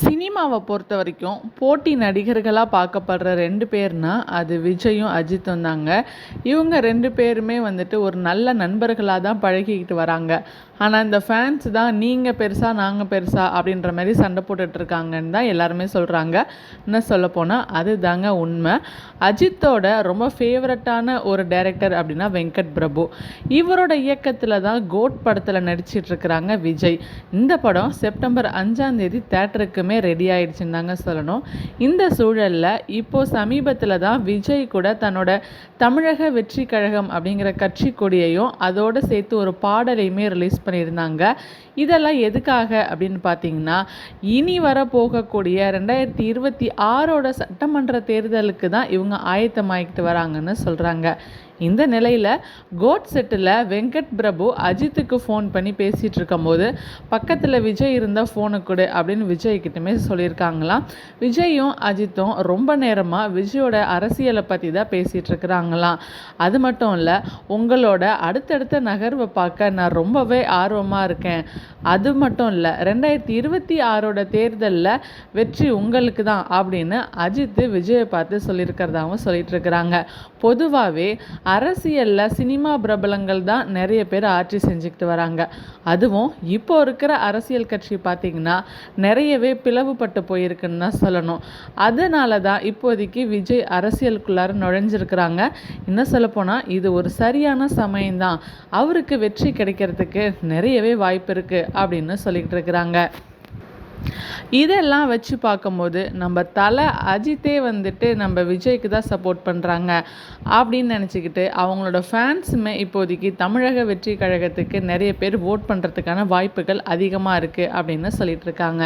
சினிமாவை பொறுத்த வரைக்கும் போட்டி நடிகர்களாக பார்க்கப்படுற ரெண்டு பேர்னா அது விஜயும் அஜித்தும் தாங்க. இவங்க ரெண்டு பேருமே வந்துட்டு ஒரு நல்ல நண்பர்களாக தான் பழகிக்கிட்டு வராங்க. ஆனால் இந்த ஃபேன்ஸ் தான் நீங்கள் பெருசா நாங்கள் பெருசா அப்படின்ற மாதிரி சண்டை போட்டுட்ருக்காங்கன்னு தான் எல்லாருமே சொல்கிறாங்க இன்னும் சொல்லப்போனால் அது தாங்க உண்மை. அஜித்தோட ரொம்ப ஃபேவரட்டான ஒரு டைரக்டர் அப்படின்னா வெங்கட் பிரபு. இவரோட இயக்கத்தில் தான் கோட் படத்தில் நடிச்சிட்ருக்கிறாங்க விஜய். இந்த படம் செப்டம்பர் அஞ்சாம் தேதி எல்லாருக்குமே ரெடி ஆயிடுச்சுன்னு தாங்க சொல்லணும். இந்த சூழலில் இப்போது சமீபத்தில் தான் விஜய் கூட தன்னோட தமிழக வெற்றி கழகம் அப்படிங்கிற கட்சி கொடியையும் அதோடு சேர்த்து ஒரு பாடலையுமே ரிலீஸ் பண்ணியிருந்தாங்க. இதெல்லாம் எதுக்காக அப்படின்னு பார்த்தீங்கன்னா இனி வர போகக்கூடிய ரெண்டாயிரத்தி இருபத்தி ஆறோட சட்டமன்ற தேர்தலுக்கு தான் இவங்க ஆயத்தமாகிட்டு வராங்கன்னு சொல்கிறாங்க இந்த நிலையில் கோட் செட்டில் வெங்கட் பிரபு அஜித்துக்கு ஃபோன் பண்ணி பேசிகிட்டு இருக்கும்போது பக்கத்தில் விஜய் இருந்தால் ஃபோனை கொடு அப்படின்னு விஜய் கிட்டமே சொல்லியிருக்காங்களாம். விஜயும் அஜித்தும் ரொம்ப நேரமாக விஜயோட அரசியலை பற்றி தான் பேசிகிட்டு இருக்கிறாங்களாம் அது மட்டும் இல்லை உங்களோட அடுத்தடுத்த நகர்வை பார்க்க நான் ரொம்பவே ஆர்வமாக இருக்கேன். அது மட்டும் இல்லை ரெண்டாயிரத்தி இருபத்தி ஆறோட தேர்தலில் வெற்றி உங்களுக்கு தான் அப்படின்னு அஜித்து விஜயை பார்த்து சொல்லியிருக்கிறதாகவும் சொல்லிட்டு இருக்கிறாங்க பொதுவாகவே அரசியலில் சினிமா பிரபலங்கள் தான் நிறைய பேர் ஆட்சி செஞ்சுக்கிட்டு வராங்க. அதுவும் இப்போ இருக்கிற அரசியல் கட்சி பார்த்திங்கன்னா நிறையவே பிளவுபட்டு போயிருக்குன்னு தான் சொல்லணும். அதனால தான் இப்போதைக்கு விஜய் அரசியலுக்குள்ளார நுழைஞ்சிருக்கிறாங்க. இன்னும் சொல்லப்போனால் இது ஒரு சரியான சமயம்தான் அவருக்கு வெற்றி கிடைக்கிறதுக்கு நிறையவே வாய்ப்பு இருக்குது அப்படின்னு சொல்லிக்கிட்டு இருக்கிறாங்க. இதெல்லாம் வச்சு பார்க்கும்போது நம்ம தலை அஜித்தே வந்துட்டு நம்ம விஜய்க்கு தான் சப்போர்ட் பண்ணுறாங்க அப்படின்னு நினச்சிக்கிட்டு அவங்களோட ஃபேன்ஸுமே இப்போதைக்கு தமிழக வெற்றி கழகத்துக்கு நிறைய பேர் ஓட் பண்ணுறதுக்கான வாய்ப்புகள் அதிகமாக இருக்குது அப்படின்னு சொல்லிட்டு இருக்காங்க.